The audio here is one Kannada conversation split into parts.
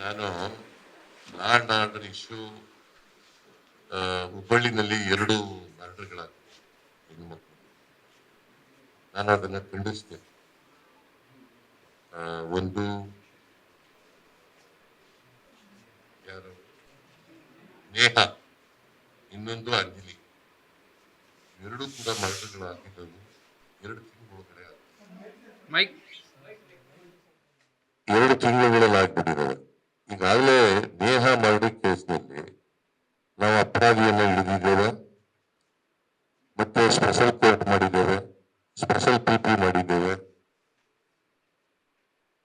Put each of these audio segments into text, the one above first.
ನಾನು ಲಾಂಡ್ ಆರ್ಡರ್ ಇಶ್ಯೂ ಹುಬ್ಬಳ್ಳಿನಲ್ಲಿ ಎರಡು ಮರ್ಡರ್ಗಳಾಗಿವೆ ಹೆಣ್ಮಕ್ಳು ನಾನು ಅದನ್ನು ಖಂಡಿಸ್ತೇನೆ. ಒಂದು ಯಾರು? ನೇಹ, ಇನ್ನೊಂದು ಅಂಜಲಿ. ಎರಡು ಕೂಡ ಮರ್ಡರ್ಗಳಾಗಿದ್ದವು. ಎರಡು ತಿಂಗಳು. ಮೈಕ್ ಎರಡು ತಿಂಗಳುಗಳಲ್ಲಿ ಆಗ್ಬಿಟ್ಟಿದ್ದಾವೆ ಈಗಾಗಲೇ ನೇಹ ಮರ್ಡರ್ ಕೇಸ್ನಲ್ಲಿ ನಾವು ಅಪರಾಧಿಯನ್ನ ಹಿಡಿದಿದ್ದೇವೆ ಮತ್ತೆ ಸ್ಪೆಷಲ್ ಕೋರ್ಟ್ ಮಾಡಿದ್ದೇವೆ ಸ್ಪೆಷಲ್ ಪಿ ಪಿ ಮಾಡಿದ್ದೇವೆ.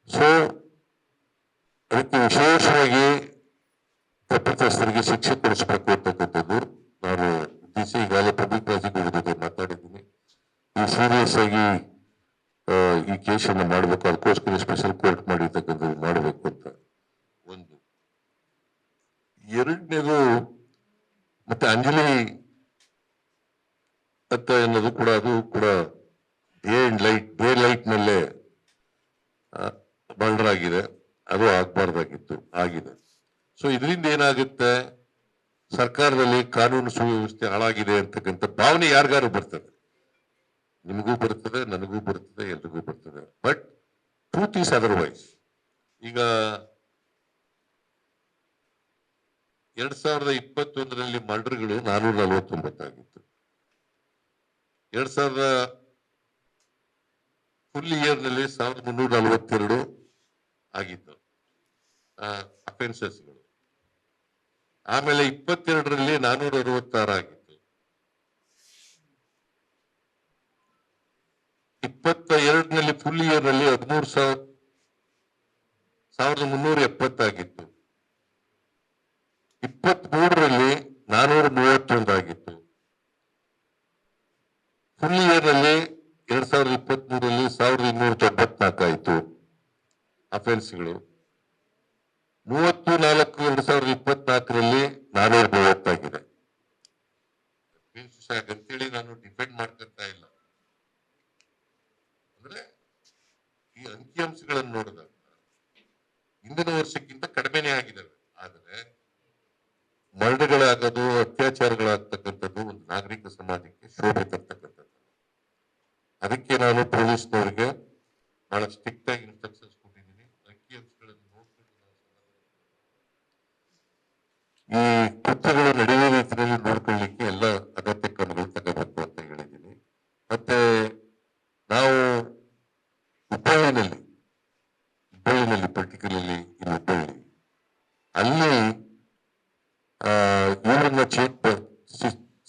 ಸೊ ಅದಕ್ಕೆ ವಿಶೇಷವಾಗಿ ತಪ್ಪಿತಸ್ಥರಿಗೆ ಶಿಕ್ಷೆ ಕೊಡಿಸಬೇಕು ಅಂತಕ್ಕಂಥದ್ದು ನಾನು ಉದ್ದೇಶ ಈಗಾಗಲೇ ಪಬ್ಲಿಕ್ ಪ್ರಾಸಿಕ್ಯೂಟರ್ ಜೊತೆ ಮಾತಾಡಿದ್ದೀನಿ. ಈ ಸೀರಿಯಸ್ ಆಗಿ ಈ ಕೇಸನ್ನು ಮಾಡಬೇಕು, ಅದಕ್ಕೋಸ್ಕರ ಸ್ಪೆಷಲ್ ಕೋರ್ಟ್ ಮಾಡಿರ್ತಕ್ಕಂಥದ್ದು ಮಾಡಬೇಕು ಅಂತ ಒಂದು. ಎರಡನೇದು, ಮತ್ತೆ ಅಂಜಲಿ ಅಂತ ಅನ್ನೋದು ಕೂಡ ಅದು ಕೂಡ ಅಂಡ್ ಲೈಟ್ ಡೇ ಲೈಟ್ ನಲ್ಲೇ ಬಂಡರ್ ಆಗಿದೆ ಅದು ಆಗ್ಬಾರ್ದಾಗಿತ್ತು, ಆಗಿದೆ. ಸೊ ಇದರಿಂದ ಏನಾಗುತ್ತೆ? ಸರ್ಕಾರದಲ್ಲಿ ಕಾನೂನು ಸುವ್ಯವಸ್ಥೆ ಹಾಳಾಗಿದೆ ಅಂತಕ್ಕಂಥ ಭಾವನೆ ಯಾರಿಗಾರು ಬರ್ತದೆ? ನಿಮಗೂ ಬರ್ತದೆ, ನನಗೂ ಬರ್ತದೆ, ಎಲ್ರಿಗೂ ಬರ್ತದೆ. ಬಟ್ ಟ್ರೂತ್ ಈಸ್ ಅದರ್ವೈಸ್ ಈಗ, ಎರಡ್ ಸಾವಿರದ ಇಪ್ಪತ್ತೊಂದರಲ್ಲಿ ಮರ್ಡರ್ಗಳು ನಾನೂರ ನಲವತ್ತೊಂಬತ್ತಾಗಿತ್ತು. ಎರಡ್ ಸಾವಿರದ ಫುಲ್ ಇಯರ್ನಲ್ಲಿ ಸಾವಿರದ ಮುನ್ನೂರ ನಲವತ್ತೆರಡು ಆಗಿತ್ತು ಅಫೆನ್ಸಸ್ಗಳು ಆಮೇಲೆ ಇಪ್ಪತ್ತೆರಡರಲ್ಲಿ ನಾನೂರ ಅರವತ್ತಾರು ಆಗಿತ್ತು. ಇಪ್ಪತ್ತ ಎರಡನಲ್ಲಿ ಫುಲ್ ಇಯರ್ನಲ್ಲಿ ಹದಿಮೂರು ಸಾವಿರ, ಸಾವಿರದ ಮುನ್ನೂರ ಎಪ್ಪತ್ತಾಗಿತ್ತು. ಇಪ್ಪತ್ತ್ ಮೂರರಲ್ಲಿ ನಾನೂರ ಮೂವತ್ತೊಂದು ಆಗಿತ್ತು ಫುಲ್ ಇಯರ್ನಲ್ಲಿ ಎರಡ್ ಸಾವಿರದ ಇಪ್ಪತ್ತ್ ಮೂರರಲ್ಲಿ ಸಾವಿರದ ಇನ್ನೂರ ತೊಂಬತ್ನಾಲ್ಕು ಆಯಿತು ಅಫೆನ್ಸ್ಗಳು. ಮೂವತ್ತು ನಾಲ್ಕು ಎರಡ್ ಸಾವಿರದ ಇಪ್ಪತ್ನಾಲ್ಕರಲ್ಲಿ ನಾನೂರ ಮೂವತ್ತಾಗಿದೆ ಅಂತೇಳಿ ನಾನು ಡಿಪೆಂಡ್ ಮಾಡ್ತಾ ಇಲ್ಲ. ಅಂದ್ರೆ ಈ ಅಂಕಿಅಂಶಗಳನ್ನು ನೋಡಿದಾಗ ಹಿಂದಿನ ವರ್ಷಕ್ಕಿಂತ ಕಡಿಮೆನೇ ಆಗಿದ್ದಾವೆ. ಆದರೆ ಮರಳುಗಳಾಗೋದು, ಅತ್ಯಾಚಾರಗಳಾಗ್ತಕ್ಕಂಥದ್ದು ಒಂದು ನಾಗರಿಕ ಸಮಾಜಕ್ಕೆ ಶೋಭೆ ತರ್ತಕ್ಕಂಥದ್ದು. ಅದಕ್ಕೆ ನಾನು ಪೊಲೀಸ್ನವರಿಗೆ ಬಹಳ ಸ್ಟ್ರಿಕ್ಟ್ ಆಗಿ ಇನ್ಸ್ಟ್ರಕ್ಷನ್ಸ್ ಕೊಟ್ಟಿದ್ದೀನಿ ಅಂಕಿಅಂಶಗಳನ್ನು ನೋಡ್ಕೊಂಡು ನಾವು ಸಮಾಧಾನ ಈ ಕೃತ್ಯಗಳು ನಡೆಯುವ ರೀತಿಯಲ್ಲಿ ನೋಡ್ಕೊಳ್ಳಿಕ್ಕೆ ಎಲ್ಲ ಅಗತ್ಯ ಕ್ರಮಗಳು ತಗೋಬೇಕು ಅಂತ ಹೇಳಿದ್ದೀನಿ ಮತ್ತೆ ನಾವು ಹುಬ್ಬಳ್ಳಿನಲ್ಲಿ ಹುಬ್ಬಳ್ಳಿನಲ್ಲಿ ಪರ್ಟಿಕ್ಯುಲರ್ಲಿ ಇನ್ ಹುಬ್ಬಳ್ಳಿ ಅಲ್ಲಿ ಇವರನ್ನ ಚೇಕ್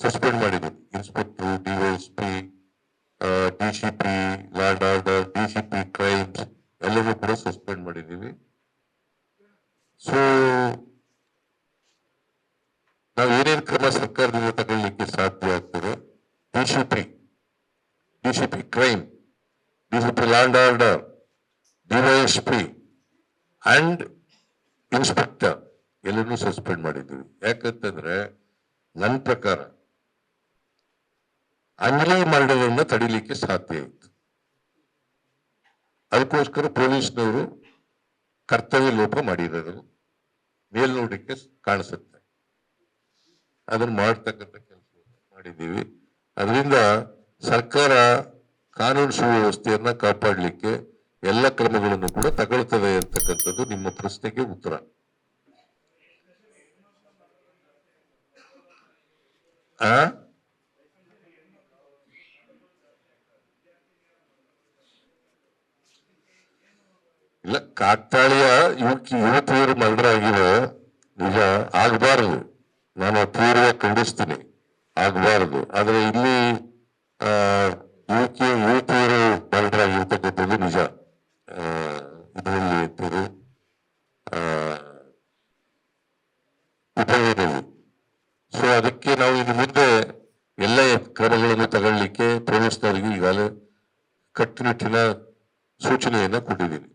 ಸಸ್ಪೆಂಡ್ ಮಾಡಿದ್ರು. Inspector DYSP P land order P crimes ಎಲ್ಲರೂ ಕೂಡ ಸಸ್ಪೆಂಡ್ ಮಾಡಿದ್ದೀವಿ. ಸೊ ನಾವು ಏನೇನು ಕ್ರಮ ಸರ್ಕಾರದಿಂದ ತಗೊಳ್ಳಿಕ್ಕೆ ಸಾಧ್ಯ ಆಗ್ತದೆ? D C P D C P crime D C P land order DYSP and inspector ಎಲ್ಲರೂ ಸಸ್ಪೆಂಡ್ ಮಾಡಿದ್ದೀವಿ. ಯಾಕಂತಂದ್ರೆ ನನ್ನ ಪ್ರಕಾರ ಅಂಜಲಿ ಮರ್ಡರನ್ನ ತಡಿಲಿಕ್ಕೆ ಸಾಧ್ಯ ಇತ್ತು. ಅದಕ್ಕೋಸ್ಕರ ಪೊಲೀಸ್ನವರು ಕರ್ತವ್ಯ ಲೋಪ ಮಾಡಿರೋದು ಮೇಲ್ನೋಟಕ್ಕೆ ಕಾಣಿಸುತ್ತೆ. ಅದನ್ನು ಮಾಡ್ತಕ್ಕಂಥ ಕೆಲಸ ಮಾಡಿದ್ದೀವಿ. ಅದರಿಂದ ಸರ್ಕಾರ ಕಾನೂನು ಸುವ್ಯವಸ್ಥೆಯನ್ನ ಕಾಪಾಡಲಿಕ್ಕೆ ಎಲ್ಲ ಕ್ರಮಗಳನ್ನು ಕೂಡ ತಗೊಳ್ತವೆ ಅಂತಕ್ಕಂಥದ್ದು ನಿಮ್ಮ ಪ್ರಶ್ನೆಗೆ ಉತ್ತರ. ಇಲ್ಲ ಕಾಟಾಳಿಯ ಯುವಕಿ ಯುವತಿಯರು ಮರ್ಡರ್ ಆಗಿರೋ ನಿಜ ಆಗಬಾರದು. ನಾನು ತೀವ್ರ ಖಂಡಿಸ್ತೀನಿ. ಆಗಬಾರದು. ಆದ್ರೆ ಇಲ್ಲಿ ಆ, ಯುವಕಿ ಯುವತಿಯರು ಮರ್ಡರ್ ಆಗಿರ್ತಕ್ಕಂಥದ್ದು ನಿಜ. ಇದರಲ್ಲಿ ಇರ್ತದೆ ಉಪಯೋಗವು ಸೊ ಅದಕ್ಕೆ ನಾವು ಇನ್ನು ಮುಂದೆ ಎಲ್ಲ ಕ್ರಮಗಳನ್ನು ತಗೊಳ್ಳಿಕ್ಕೆ ಪ್ರೊಮೋಟ್ಸ್ನವರಿಗೆ ಈಗಾಗಲೇ ಕಟ್ಟುನಿಟ್ಟಿನ ಸೂಚನೆಯನ್ನು ಕೊಟ್ಟಿದ್ದೀನಿ